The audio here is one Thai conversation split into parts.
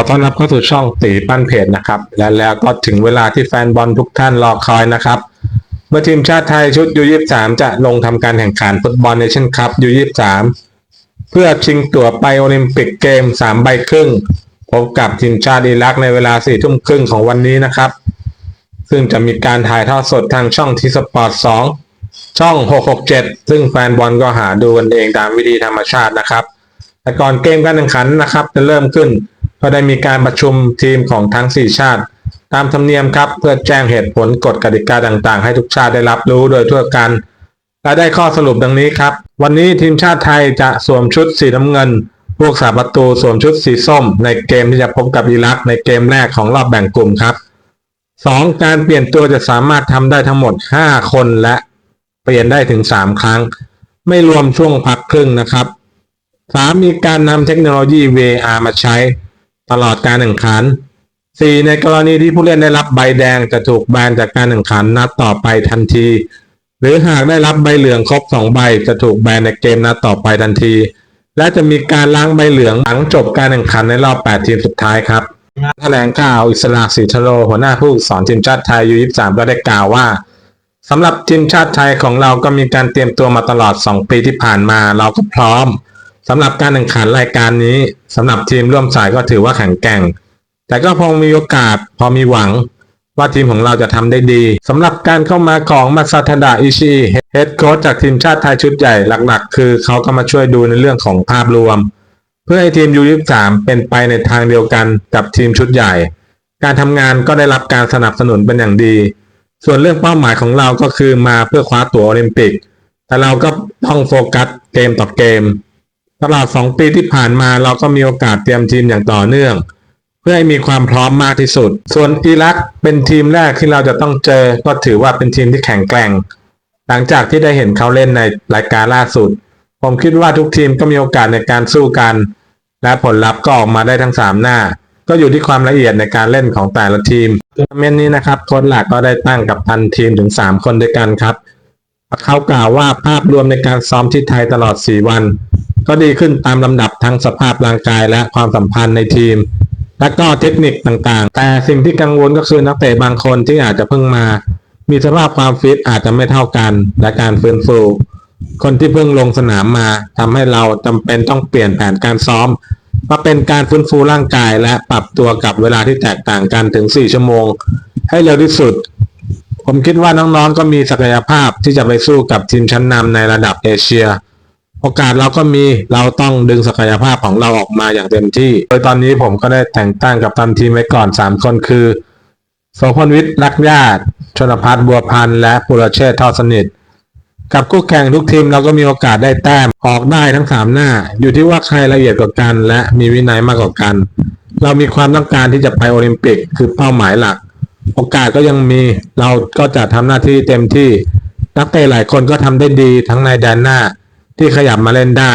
อต้อนรับเข้าสู่ช่องตีปั้นเพจนะครับ และแล้วก็ถึงเวลาที่แฟนบอลทุกท่านรอคอยนะครับเมื่อทีมชาติไทยชุดยู23จะลงทำการแข่งขันฟุตบอลเนชั่นคัพยู23เพื่อชิงตั๋วไปโอลิมปิกเกม3ใบครึ่งพบกับทีมชาติอิรักในเวลา4ทุ่มครึ่งของวันนี้นะครับ ซึ่งจะมีการถ่ายทอดสดทางช่องทีสปอร์ต2ช่อง 667 ซึ่งแฟนบอลก็หาดูกันเองตามวิธีธรรมชาตินะครับ แต่ก่อนเกมการแข่งขันนะครับ จะเริ่มขึ้น ก็ได้มีการประชุมทีมของทั้ง 4 ชาติ ตามธรรมเนียมครับ เพื่อแจ้งเหตุผลกฎกติกาต่างๆ ให้ทุกชาติได้รับรู้โดยทั่วกัน และได้ข้อสรุปดังนี้ครับ วันนี้ทีมชาติไทยจะสวมชุดสีน้ำเงินพวกสาประตูสวมชุดสีส้ม ในเกมที่จะพบกับอิรักในเกมแรกของรอบแบ่งกลุ่มครับ 2. การเปลี่ยนตัวจะสามารถทำได้ทั้งหมด 5 คนและเปลี่ยนได้ถึง 3 ครั้ง ไม่รวมช่วงพักครึ่งนะครับ 3. มีการนำเทคโนโลยี VR มาใช้ ตลอดการแข่งขัน 4. ในกรณีที่ผู้เล่นได้รับใบแดงจะถูกแบนจากการแข่งขันนัดต่อไปทันที หรือหากได้รับใบเหลืองครบ 2 ใบจะถูกแบนในเกมนัดต่อไปทันที และจะมีการล้างใบเหลืองหลังจบการแข่งขันในรอบ 8 ทีมสุดท้ายครับแถลงข่าวอิสระศรีทโรหัวหน้าผู้สอนทีมชาติไทยยู23ก็ได้กล่าวว่าสำหรับทีมชาติไทยของเราก็มีการเตรียมตัวมาตลอด 2 ปีที่ผ่านมาเราก็พร้อม สำหรับการแข่งขันรายการนี้สำหรับทีมร่วมสายก็ถือว่าแข็งแกร่ง แต่ก็พอมีโอกาสพอมีหวัง ว่าทีมของเราจะทำได้ดีสำหรับการเข้ามาของมาซาทาดะอิชิเฮดโค้ชจากทีมชาติไทยชุดใหญ่หลักๆ คือเขาก็มาช่วยดูในเรื่องของภาพรวม เพื่อให้ทีมยู23เป็นไปในทางเดียวกันกับทีมชุดใหญ่ การทำงานก็ได้รับการสนับสนุนเป็นอย่างดี ส่วนเรื่องเป้าหมายของเราก็คือมาเพื่อคว้าตั๋วโอลิมปิก แต่เราก็ต้องโฟกัสเกมต่อเกม ตลอด 2 ปีที่ผ่านมาเราก็มีโอกาสเตรียมทีมอย่างต่อเนื่อง เพื่อให้มีความพร้อมมากที่สุด ส่วนอิรักเป็นทีมแรกที่เราจะต้องเจอ ก็ถือว่าเป็นทีมที่แข็งแกร่ง หลังจากที่ได้เห็นเขาเล่นในรายการล่าสุด ผมคิดว่าทุกทีมก็มีโอกาสในการสู้กัน และผลลัพธ์ก็ออกมาได้ทั้ง 3 หน้า ก็อยู่ที่ความละเอียดในการเล่นของแต่ละทีมทัวร์นาเมนต์นี้นะครับโค้ชหลักก็ได้ตั้งกับพันทีมถึง 3 คนด้วยกันครับเขากล่าวว่าภาพรวมในการซ้อมที่ไทยตลอด 4 วัน ก็ดีขึ้นตามลำดับทั้งสภาพร่างกายและความสัมพันธ์ในทีม และก็เทคนิคต่างๆ แต่สิ่งที่กังวลก็คือนักเตะบางคนที่อาจจะเพิ่งมา มีสภาพความฟิตอาจจะไม่เท่ากัน และการฟื้นฟูคนที่เพิ่งลงสนามมาทำให้เราจำเป็นต้องเปลี่ยนแผนการซ้อมมาเป็นการฟื้นฟูร่างกายและปรับตัวกับเวลาที่แตกต่างกันถึง 4 ชั่วโมง ให้เร็วที่สุด ผมคิดว่าน้องๆก็มีศักยภาพที่จะไปสู้กับทีมชั้นนำในระดับเอเชีย โอกาสเราก็มีเราต้องดึงศักยภาพของเราออกมาอย่างเต็มที่ โดยตอนนี้ผมก็ได้แต่งตั้งกับตันทีมไว้ก่อน 3 คนคือโสพลวิทย์รักญาติชนพัฒน์บัวพันธ์และปุรเชษฐ์ทอดสนิท กับคู่แข่งทุกทีมเราก็มีโอกาสได้แต้มออกได้ทั้งสามหน้า อยู่ที่ว่าใครละเอียดกว่ากัน และมีวินัยมากกว่ากัน เรามีความต้องการที่จะไปโอลิมปิกคือเป้าหมายหลัก โอกาสก็ยังมีเราก็จะทำหน้าที่เต็มที่ นักเตะหลายคนก็ทำได้ดีทั้งในแดนหน้า ที่ขยับมาเล่นได้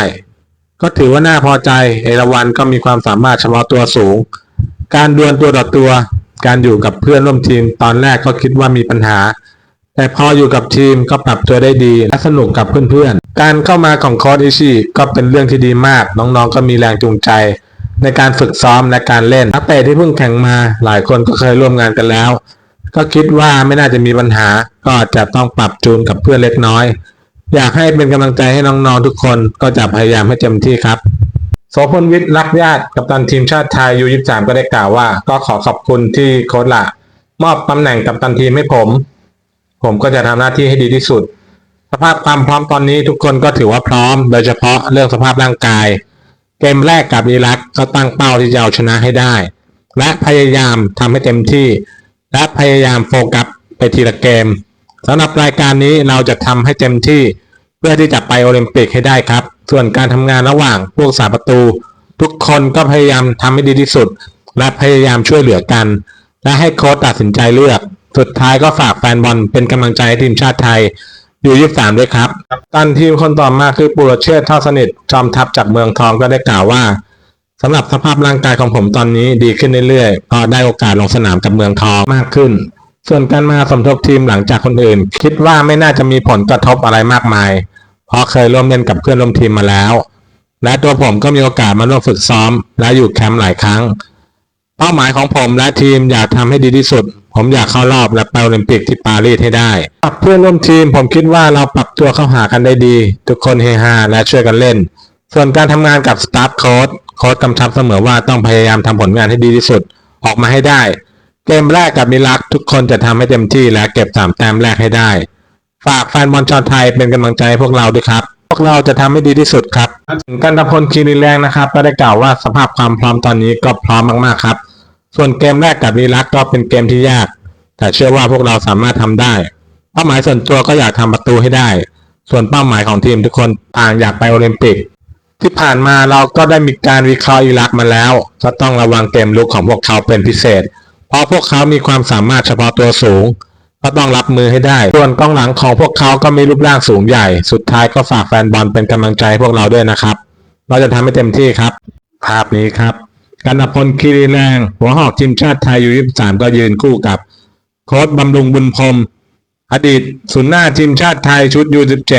ก็ถือว่าน่าพอใจเอราวันก็มีความสามารถเฉพาะตัวสูง การดวลตัวต่อตัว การอยู่กับเพื่อนร่วมทีมตอนแรกก็คิดว่ามีปัญหา แต่พออยู่กับทีมก็ปรับตัวได้ดีและสนุกกับเพื่อนๆ การเข้ามาของโค้ชอิชิก็เป็นเรื่องที่ดีมาก น้องๆ ก็มีแรงจูงใจ ในการฝึกซ้อมและการเล่นนักเตะที่เพิ่งแข่งมาหลายคนก็เคยร่วมงานกันแล้ว ก็คิดว่าไม่น่าจะมีปัญหาก็จะต้องปรับจูนกับเพื่อนเล็กน้อย อยากให้เป็นกำลังใจให้น้องๆทุกคนก็จะพยายามให้เต็มที่ครับโสพลวิทย์รักญาติกัปตันทีมชาติไทยยู23ก็ได้กล่าวว่า ก็ขอขอบคุณที่โค้ชละ มอบตำแหน่งกัปตันทีมให้ผม ผมก็จะทำหน้าที่ให้ดีที่สุด สภาพความพร้อมตอนนี้ทุกคนก็ถือว่าพร้อม โดยเฉพาะเรื่องสภาพร่างกาย เกมแรกกับอิรักก็ตั้งเป้าที่จะเอาชนะให้ได้ และพยายามทำให้เต็มที่ และพยายามโฟกัสไปทีละเกม สำหรับรายการนี้เราจะทำให้เต็มที่เพื่อที่จะไปโอลิมปิกให้ได้ครับ ส่วนการทำงานระหว่างพวกสาประตู ทุกคนก็พยายามทำให้ดีที่สุด และพยายามช่วยเหลือกัน และให้โค้ชตัดสินใจเลือก สุดท้ายก็ฝากแฟนบอลเป็นกำลังใจให้ทีมชาติไทยอยู่ยี่สามด้วยครับตันทีมคนต่อมาคือปุโรเชษเท่าสนิทจอมทัพจากเมืองทองก็ได้กล่าวว่าสำหรับสภาพร่างกายของผมตอนนี้ดีขึ้นเรื่อยๆเพราะได้โอกาสลงสนามกับเมืองทองมากขึ้น ส่วนการมาสมทบทีมหลังจากคนอื่น คิดว่าไม่น่าจะมีผลกระทบอะไรมากมาย เพราะเคยร่วมเล่นกับเพื่อนร่วมทีมมาแล้ว และตัวผมก็มีโอกาสมาร่วมฝึกซ้อม และอยู่แคมป์หลายครั้ง เป้าหมายของผมและทีมอยากทำให้ดีที่สุด ผมอยากเข้ารอบและไปโอลิมปิกที่ปารีสให้ได้กับเพื่อนร่วมทีม ผมคิดว่าเราปรับตัวเข้าหากันได้ดี ทุกคนเฮฮาและช่วยกันเล่น ส่วนการทำงานกับสตาฟโค้ดโค้ดกำชับเสมอว่าต้องพยายามทำผลงานให้ดีที่สุด ออกมาให้ได้ เกมแรกกับมิลักทุกคนจะทำให้เต็มที่และเก็บสามแต้มแรกให้ได้ ฝากแฟนบอลชาวไทยเป็นกำลังใจให้พวกเราด้วยครับ พวกเราจะทำให้ดีที่สุดครับถึงกันตพลคีรีแรงนะครับ ก็ได้กล่าวว่าสภาพความพร้อมตอนนี้ก็พร้อมมากๆครับ ส่วนเกมแรกกับมิลักก็เป็นเกมที่ยาก แต่เชื่อว่าพวกเราสามารถทำได้ เป้าหมายส่วนตัวก็อยากทำประตูให้ได้ ส่วนเป้าหมายของทีมทุกคนต่างอยากไปโอลิมปิก ที่ผ่านมาเราก็ได้มีการวิเคราะห์อิรักมาแล้ว ก็ต้องระวังเกมลุกของพวกเขาเป็นพิเศษ เพราะพวกเขามีความสามารถเฉพาะตัวสูง ก็ต้องรับมือให้ได้ ส่วนกองหลังของพวกเขาก็มีรูปร่างสูงใหญ่ สุดท้ายก็ฝากแฟนบอลเป็นกำลังใจให้พวกเราด้วยนะครับ เราจะทำให้เต็มที่ครับ ภาพนี้ครับกันพลคีรีแรงหัวหอกทีมชาติไทยอยู่23ก็ยืนคู่กับ โค้ชบำรุงบุญพรมอดีตศูนย์หน้าทีมชาติไทยชุด U17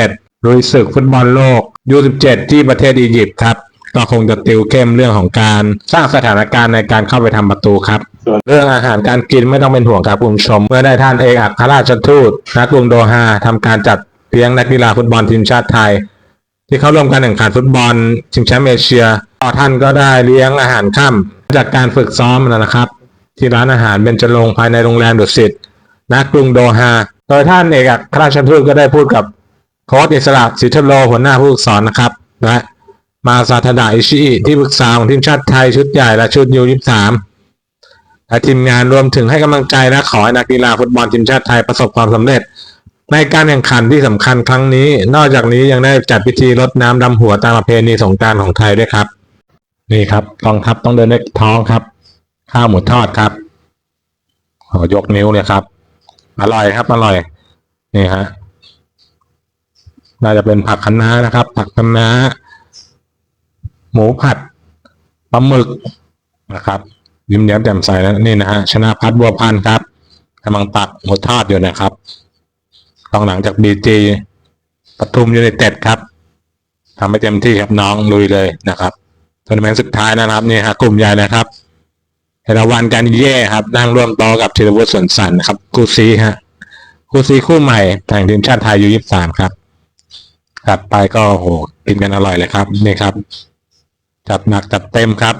ลุยศึกฟุตบอลโลก U17 ที่ประเทศอียิปต์ครับ ก็คงจะติวเข้มเรื่องของการสร้างสถานการณ์ในการเข้าไปทำประตูครับ ส่วนเรื่องอาหารการกินไม่ต้องเป็นห่วงครับคุณผู้ชม เมื่อได้ท่านเอกอัครราชทูตณกรุงโดฮาทำการจัดเลี้ยงนักกีฬาฟุตบอลทีมชาติไทย ที่เข้าร่วมการแข่งขันฟุตบอลชิงแชมป์เอเชียต่อท่านก็ได้เลี้ยงอาหารค่ำจากการฝึกซ้อมนะครับ ที่ร้านอาหารเบญจรงภายในโรงแรมดุสิตณกรุงโดฮาโดยท่านเอกอัครราชทูตก็ได้พูดกับโค้ชอิสระสิทธิโลหัวหน้าผู้ฝึกสอนนะครับและมาซาทาดะอิชิที่ปรึกษาของทีมชาติไทยชุดใหญ่และชุดยูยี่สาม และทีมงานรวมถึงให้กำลังใจและขอให้นักกีฬาฟุตบอลทีมชาติไทยประสบความสำเร็จ ในการแข่งขันที่สำคัญครั้งนี้ นอกจากนี้ยังได้จัดพิธีรดน้ำดำหัวตามประเพณีสงการของไทยด้วยครับ นี่ครับกองทัพต้องเดินด้วยท้องครับ ข้าวหมูทอดครับขอยกนิ้วเลยครับ อร่อยครับอร่อย นี่ฮะน่าจะเป็นผักคะน้านะครับ ผักคะน้า หมูผัดปลาหมึกนะครับ ยิ้มแย้มแจ่มใสแล้วนี่นะฮะชนะพัฒบัวพันธ์ครับกำลังตักหมูทอดอยู่นะครับกองหลังจากบีจีปทุมยูไนเต็ดครับทำให้เต็มที่ครับน้องลุยเลยนะครับทัวร์นาเมนต์สุดท้ายนะครับนี่ฮะกลุ่มใหญ่นะครับเอราวันการเย่ครับนั่งร่วมโต๊ะกับธีรวุฒิสวนสันนะครับคู่ซีฮะคู่ซีคู่ใหม่แต่งทีมชาติไทยยูยี่สามครับถัดไปก็โอ้โหกินกันอร่อยเลยครับนี่ครับ จัดหนักจัดเต็มครับ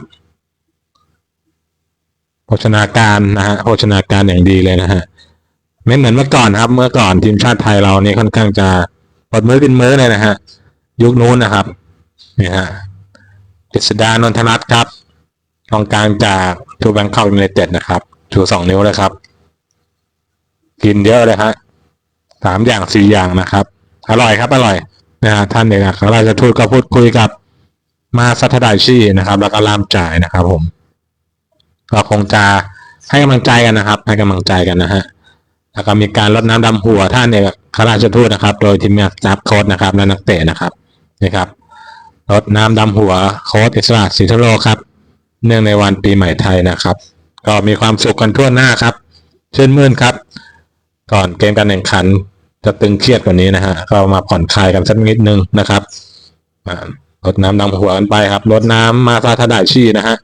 โภชนาการนะฮะโภชนาการอย่างดีเลยนะฮะไม่เหมือนเมื่อก่อนครับ เมื่อก่อนทีมชาติไทยเราเนี่ยค่อนข้างจะปดมื้อกินมือเลยนะฮะยุคนู้นนะครับนี่ฮะกฤษดานนทนัทครับกองกลางจากทูแบงคอกยูไนเต็ดนะครับชูสองนิ้วเลยครับ กินเยอะเลยฮะสามอย่างสี่อย่างนะครับ อร่อยครับ อร่อยนะฮะท่านเอกอัครราชทูตก็พูดคุยกับมาซัทไดชี่นะครับ แล้วก็ลามจ่ายนะครับผม ก็คงจะให้กำลังใจกันนะครับ ให้กำลังใจกันนะฮะแล้วก็มีการลดน้ำดำหัวท่านเอกอัครราชทูตนะครับ โดยทีมงานสตาฟโค้ดนะครับและนักเตะนะครับนี่ครับลดน้ำดำหัวโค้ดอิสระสิทธโลครับ เนื่องในวันปีใหม่ไทยนะครับ ก็มีความสุขกันทั่วหน้าครับชื่นมื่นครับ ก่อนเกมการแข่งขันจะตึงเครียดกว่านี้นะฮะก็มาผ่อนคลายกันสักนิดนึงนะครับอ่าลดน้ำดำหัวกันไปครับลดน้ำมาซาทาดาชินะฮะ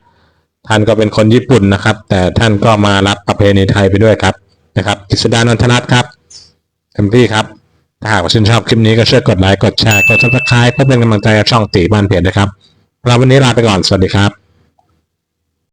ท่านก็เป็นคนญี่ปุ่นนะครับ แต่ท่านก็มารับประเพณีไทยไปด้วยครับนะครับกฤษดานนทนัทครับเต็มที่ครับถ้าหากว่าชื่นชอบคลิปนี้ก็ช่วยกดไลค์กดแชร์กดซับสไครป์เพื่อเป็นกำลังใจกับช่องตีบ้านเพจนะครับเราวันนี้ลาไปก่อนสวัสดีครับ